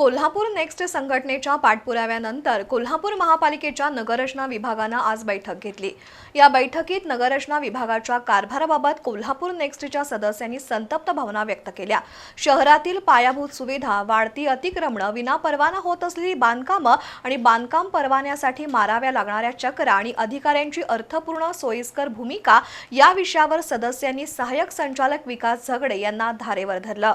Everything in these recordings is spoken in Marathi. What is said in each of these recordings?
कोल्हापूर नेक्स्ट संघटनेच्या पाठपुराव्यानंतर कोल्हापूर महापालिकेच्या नगररचना विभागानं आज बैठक घेतली. या बैठकीत नगररचना विभागाच्या कारभाराबाबत कोल्हापूर नेक्स्टच्या सदस्यांनी संतप्त भावना व्यक्त केल्या. शहरातील पायाभूत सुविधा वाढती अतिक्रमणं विनापरवाना होत असलेली बांधकामं आणि बांधकाम परवान्यासाठी माराव्या लागणाऱ्या चक्रा आणि अधिकाऱ्यांची अर्थपूर्ण सोयीस्कर भूमिका या विषयावर सदस्यांनी सहाय्यक संचालक विकास झगडे यांना धारेवर धरलं.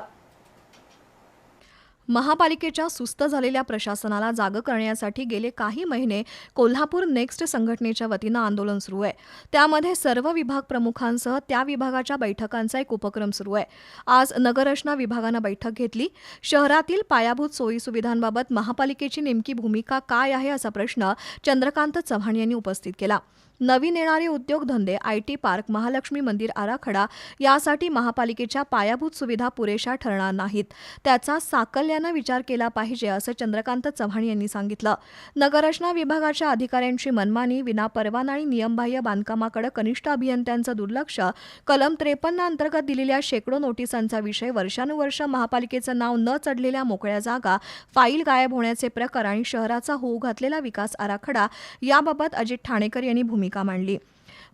महापालिकेच्या सुस्त झालेल्या प्रशासनाला जागं करण्यासाठी गेले काही महिने कोल्हापूर नेक्स्ट संघटनेच्या वतीनं आंदोलन सुरू आहे. त्यामध्ये सर्व विभाग प्रमुखांसह त्या विभागाच्या बैठकांचा एक उपक्रम सुरू आहे. आज नगररचना विभागानं बैठक घेतली. शहरातील पायाभूत सोयीसुविधांबाबत महापालिकेची नेमकी भूमिका काय आहे असा प्रश्न चंद्रकांत चव्हाण यांनी उपस्थित केला. नवीन येणारे उद्योगधंदे आय टी पार्क महालक्ष्मी मंदिर आराखडा यासाठी महापालिकेच्या पायाभूत सुविधा पुरेशा ठरणार नाहीत. त्याचा साकल्यानं विचार केला पाहिजे असं चंद्रकांत चव्हाण यांनी सांगितलं. नगररचना विभागाच्या अधिकाऱ्यांची मनमानी विनापरवाना आणि नियमबाह्य बांधकामाकडे कनिष्ठ अभियंत्यांचं दुर्लक्ष कलम त्रेपन्न अंतर्गत दिलेल्या शेकडो नोटिसांचा विषय वर्षानुवर्ष महापालिकेचं नाव न चढलेल्या मोकळ्या जागा फाईल गायब होण्याचे प्रकार आणि शहराचा होऊ घातलेला विकास आराखडा याबाबत अजित ठाणेकर यांनी भूमिका मांडली.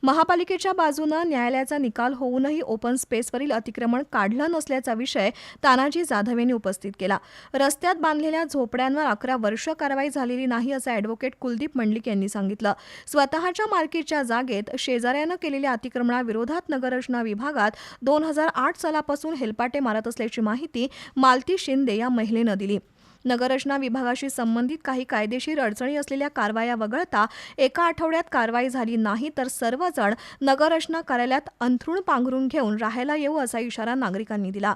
महापालिकेच्या बाजूनं न्यायालयाचा निकाल होऊनही ओपन स्पेसवरील अतिक्रमण काढलं नसल्याचा विषय तानाजी जाधव यांनी उपस्थित केला. रस्त्यात बांधलेल्या झोपड्यांवर अकरा वर्ष कारवाई झालेली नाही असं ऍडव्होकेट कुलदीप मंडलिक यांनी सांगितलं. स्वतःच्या मालकीच्या जागेत शेजाऱ्यानं केलेल्या अतिक्रमणाविरोधात नगररचना विभागात दोन हजार आठ सालापासून हेलपाटे मारत असल्याची माहिती मालती शिंदे या महिलेनं दिली. नगररचना विभागाशी संबंधित काही कायदेशीर अडचणी असलेल्या कारवाया वगळता एका आठवड्यात कारवाई झाली नाही तर सर्वजण नगररचना कार्यालयात अंथरूण पांघरून घेऊन राहायला येऊ असा इशारा नागरिकांनी दिला.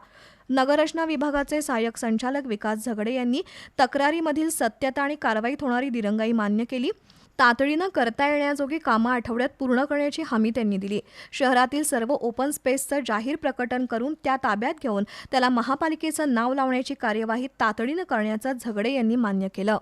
नगररचना विभागाचे सहाय्यक संचालक विकास झगडे यांनी तक्रारीमधील सत्यता आणि कारवाईत होणारी दिरंगाई मान्य केली. तातडीनं करता येण्याजोगी कामं आठवड्यात पूर्ण करण्याची हमी त्यांनी दिली. शहरातील सर्व ओपन स्पेसचं जाहीर प्रकटन करून त्या ताब्यात घेऊन त्याला महापालिकेचं नाव लावण्याची कार्यवाही तातडीनं करण्याचं झगडे यांनी मान्य केलं.